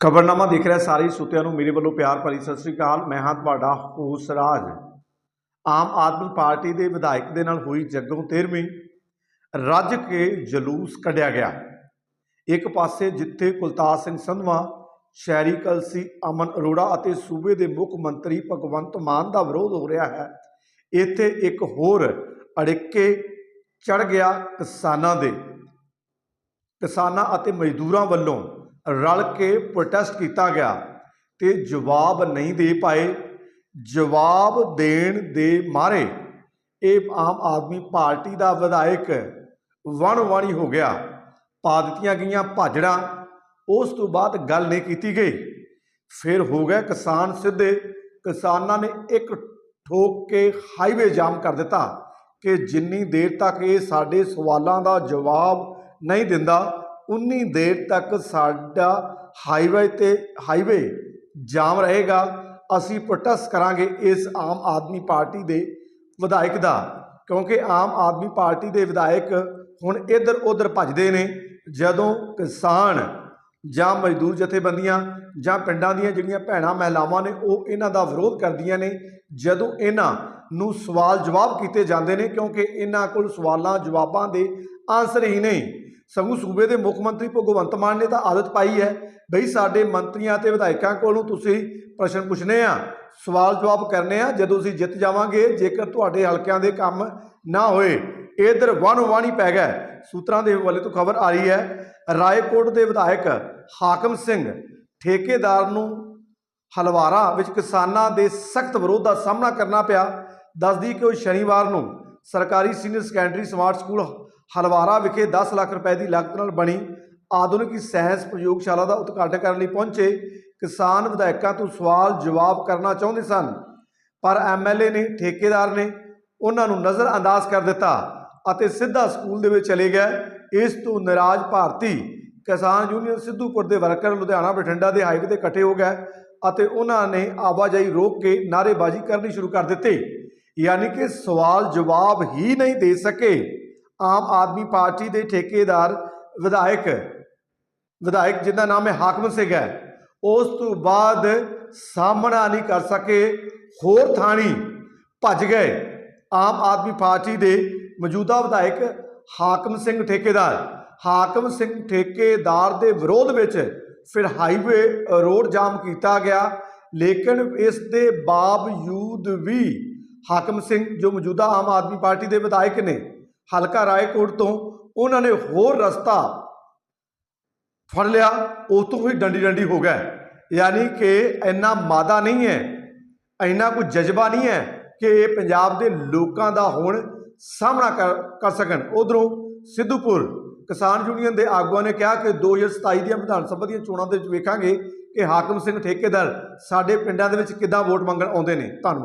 ਖਬਰਨਾਮਾ ਦੇਖ ਰਿਹਾ ਸਾਰੇ ਸੁਤਿਆਂ ਨੂੰ ਮੇਰੇ ਵੱਲੋਂ ਪਿਆਰ ਭਰੀ ਸਤਿ ਸ੍ਰੀ ਅਕਾਲ। ਮੈਂ ਹਾਂ ਤੁਹਾਡਾ ਹੋਸ ਰਾਜ। ਆਮ ਆਦਮੀ ਪਾਰਟੀ ਦੇ ਵਿਧਾਇਕ ਦੇ ਨਾਲ ਹੋਈ ਜੱਗੋਂ 13ਵੀਂ ਰੱਜ ਕੇ ਜਲੂਸ ਕੱਢਿਆ ਗਿਆ। ਇੱਕ ਪਾਸੇ ਜਿੱਥੇ ਕੁਲਤਾਰ ਸਿੰਘ ਸੰਧਵਾ, ਸ਼ਹਿਰੀ ਕਲਸੀ, ਅਮਨ ਅਰੋੜਾ ਅਤੇ ਸੂਬੇ ਦੇ ਮੁੱਖ ਮੰਤਰੀ ਭਗਵੰਤ ਮਾਨ ਦਾ ਵਿਰੋਧ ਹੋ ਰਿਹਾ ਹੈ। ਇੱਥੇ ਇੱਕ ਹੋਰ ਅੜਿੱਕੇ ਚੜ ਗਿਆ ਕਿਸਾਨਾਂ ਦੇ। ਕਿਸਾਨਾਂ ਅਤੇ ਮਜ਼ਦੂਰਾਂ ਵੱਲੋਂ ਰਲ ਕੇ ਪ੍ਰੋਟੈਸਟ ਕੀਤਾ ਗਿਆ ਤੇ ਜਵਾਬ ਨਹੀਂ ਦੇ ਪਾਏ। ਜਵਾਬ ਦੇਣ ਦੇ ਮਾਰੇ ਇਹ ਆਮ ਆਦਮੀ ਪਾਰਟੀ ਦਾ ਵਿਧਾਇਕ ਵਣ ਵਣੀ ਹੋ ਗਿਆ। ਪਾ ਦਿੱਤੀਆਂ ਗਈਆਂ ਭਾਜੜਾਂ। ਉਸ ਤੋਂ ਬਾਅਦ ਗੱਲ ਨਹੀਂ ਕੀਤੀ ਗਈ। ਫਿਰ ਹੋ ਗਏ ਕਿਸਾਨ ਸਿੱਧੇ। ਕਿਸਾਨਾਂ ਨੇ ਇੱਕ ਠੋਕ ਕੇ ਹਾਈਵੇ ਜਾਮ ਕਰ ਦਿੱਤਾ ਕਿ ਜਿੰਨੀ ਦੇਰ ਤੱਕ ਇਹ ਸਾਡੇ ਸਵਾਲਾਂ ਦਾ ਜਵਾਬ ਨਹੀਂ ਦਿੰਦਾ ਉਨੀ ਦੇਰ ਤੱਕ ਸਾਡਾ ਹਾਈਵੇ ਤੇ ਹਾਈਵੇ ਜਾਮ ਰਹੇਗਾ। ਅਸੀਂ ਪ੍ਰੋਟੈਸਟ ਕਰਾਂਗੇ ਇਸ ਆਮ ਆਦਮੀ ਪਾਰਟੀ ਦੇ ਵਿਧਾਇਕ ਦਾ, ਕਿਉਂਕਿ ਆਮ ਆਦਮੀ ਪਾਰਟੀ ਦੇ ਵਿਧਾਇਕ ਹੁਣ ਇੱਧਰ ਉੱਧਰ ਭੱਜਦੇ ਨੇ। ਜਦੋਂ ਕਿਸਾਨ ਜਾਂ ਮਜ਼ਦੂਰ ਜਥੇਬੰਦੀਆਂ ਜਾਂ ਪਿੰਡਾਂ ਦੀਆਂ ਜਿਹੜੀਆਂ ਭੈਣਾਂ ਮਹਿਲਾਵਾਂ ਨੇ, ਉਹ ਇਹਨਾਂ ਦਾ ਵਿਰੋਧ ਕਰਦੀਆਂ ਨੇ, ਜਦੋਂ ਇਹਨਾਂ ਨੂੰ ਸਵਾਲ ਜਵਾਬ ਕੀਤੇ ਜਾਂਦੇ ਨੇ, ਕਿਉਂਕਿ ਇਹਨਾਂ ਕੋਲ ਸਵਾਲਾਂ ਜਵਾਬਾਂ ਦੇ ਆਨਸਰ ਹੀ ਨਹੀਂ। ਸਗੋਂ ਸੂਬੇ ਦੇ ਮੁੱਖ ਮੰਤਰੀ ਭਗਵੰਤ ਮਾਨ ਨੇ ਤਾਂ ਆਦਤ ਪਾਈ ਹੈ। ਬਈ ਸਾਡੇ ਮੰਤਰੀਆਂ ਤੇ ਵਿਧਾਇਕਾਂ ਕੋਲੋਂ ਤੁਸੀਂ ਪ੍ਰਸ਼ਨ ਪੁੱਛਣੇ ਆ, ਸਵਾਲ ਜਵਾਬ ਕਰਨੇ ਆ, ਜਦੋਂ ਅਸੀਂ ਜਿੱਤ ਜਾਵਾਂਗੇ, ਜੇਕਰ ਤੁਹਾਡੇ ਹਲਕਿਆਂ ਦੇ ਕੰਮ ਨਾ ਹੋਏ, ਇਧਰ ਵਨ ਵਾਣੀ ਪੈ ਗਿਆ। ਸੂਤਰਾਂ ਦੇ ਹਵਾਲੇ ਤੋਂ ਖਬਰ ਆ ਰਹੀ ਹੈ, ਰਾਏਕੋਟ ਦੇ ਵਿਧਾਇਕ ਹਾਕਮ ਸਿੰਘ ਠੇਕੇਦਾਰ ਨੂੰ ਹਲਵਾਰਾ ਵਿੱਚ ਕਿਸਾਨਾਂ ਦੇ ਸਖਤ ਵਿਰੋਧ ਦਾ ਸਾਹਮਣਾ ਕਰਨਾ ਪਿਆ। ਦੱਸਦੀ ਕਿ ਉਹ ਸ਼ਨੀਵਾਰ ਨੂੰ ਸਰਕਾਰੀ senior secondary smart school Halwara ਵਿਖੇ 10 ਲੱਖ ਰੁਪਏ ਦੀ ਲਾਗਤ ਨਾਲ ਬਣੀ ਆਧੁਨਿਕ ਸਾਇੰਸ ਪ੍ਰਯੋਗਸ਼ਾਲਾ ਦਾ ਉਦਘਾਟਨ ਕਰਨ ਲਈ ਪਹੁੰਚੇ ਕਿਸਾਨ ਵਿਧਾਇਕਾਂ ਤੋਂ ਸਵਾਲ ਜਵਾਬ ਕਰਨਾ ਚਾਹੁੰਦੇ ਸਨ। ਪਰ ਐਮਐਲਏ ਨੇ, ਠੇਕੇਦਾਰ ਨੇ ਉਹਨਾਂ ਨੂੰ ਨਜ਼ਰਅੰਦਾਜ਼ ਕਰ ਦਿੱਤਾ ਅਤੇ ਸਿੱਧਾ ਸਕੂਲ ਦੇ ਵਿੱਚ ਚਲੇ ਗਏ ਇਸ ਤੋਂ ਨਾਰਾਜ਼ ਭਾਰਤੀ ਕਿਸਾਨ ਯੂਨੀਅਨ ਸਿੱਧੂਪੁਰ ਦੇ ਵਰਕਰ ਲੁਧਿਆਣਾ ਬਠਿੰਡਾ ਦੇ ਹਾਈਵੇ ਤੇ ਇਕੱਠੇ ਹੋ ਗਏ ਅਤੇ ਉਹਨਾਂ ਨੇ ਆਵਾਜਾਈ ਰੋਕ ਕੇ ਨਾਅਰੇਬਾਜ਼ੀ ਕਰਨੀ ਸ਼ੁਰੂ ਕਰ ਦਿੱਤੀ। ਯਾਨੀ ਕਿ ਸਵਾਲ ਜਵਾਬ ਹੀ ਨਹੀਂ ਦੇ ਸਕੇ। ਆਮ ਆਦਮੀ ਪਾਰਟੀ ਦੇ ਠੇਕੇਦਾਰ ਵਿਧਾਇਕ ਵਿਧਾਇਕ ਜਿਹਦਾ ਨਾਮ ਹੈ ਹਾਕਮ ਸਿੰਘ ਹੈ, ਉਸ ਤੋਂ ਬਾਅਦ ਸਾਹਮਣਾ ਨਹੀਂ ਕਰ ਸਕੇ, ਹੋਰ ਥਾਣੀ ਭੱਜ ਗਏ। ਆਮ ਆਦਮੀ ਪਾਰਟੀ ਦੇ ਮੌਜੂਦਾ ਵਿਧਾਇਕ ਹਾਕਮ ਸਿੰਘ ਠੇਕੇਦਾਰ, ਹਾਕਮ ਸਿੰਘ ਠੇਕੇਦਾਰ ਦੇ ਵਿਰੋਧ ਵਿੱਚ ਫਿਰ ਹਾਈਵੇ ਰੋਡ ਜਾਮ ਕੀਤਾ ਗਿਆ, ਲੇਕਿਨ ਇਸ ਦੇ ਬਾਵਜੂਦ ਵੀ ਹਾਕਮ ਸਿੰਘ ਜੋ ਮੌਜੂਦਾ ਆਮ ਆਦਮੀ ਪਾਰਟੀ ਦੇ ਵਿਧਾਇਕ ਨੇ ਹਲਕਾ ਰਾਏਕੋਟ ਤੋਂ ਉਹਨਾਂ ਨੇ ਹੋਰ ਰਸਤਾ ਫੜ ਲਿਆ ਉਸ ਤੋਂ ਹੀ ਡੰਡੀ ਡੰਡੀ ਹੋ ਗਿਆ ਯਾਨੀ ਕਿ ਇੰਨਾ ਮਾਦਾ ਨਹੀਂ ਹੈ, ਇੰਨਾ ਕੋਈ ਜਜ਼ਬਾ ਨਹੀਂ ਹੈ ਕਿ ਇਹ ਪੰਜਾਬ ਦੇ ਲੋਕਾਂ ਦਾ ਹੁਣ ਸਾਹਮਣਾ ਕਰ ਕਰ ਸਕਣ। ਉਧਰੋਂ ਸਿੱਧੂਪੁਰ ਕਿਸਾਨ ਯੂਨੀਅਨ ਦੇ ਆਗੂਆਂ ਨੇ ਕਿਹਾ ਕਿ 2027 ਦੀਆਂ ਵਿਧਾਨ ਸਭਾ ਦੀਆਂ ਚੋਣਾਂ ਦੇ ਵਿੱਚ ਵੇਖਾਂਗੇ ਕਿ ਹਾਕਮ ਸਿੰਘ ਠੇਕੇਦਾਰ ਸਾਡੇ ਪਿੰਡਾਂ ਦੇ ਵਿੱਚ ਕਿੱਦਾਂ ਵੋਟ ਮੰਗਣ ਆਉਂਦੇ ਨੇ। ਧੰਨਵਾਦ।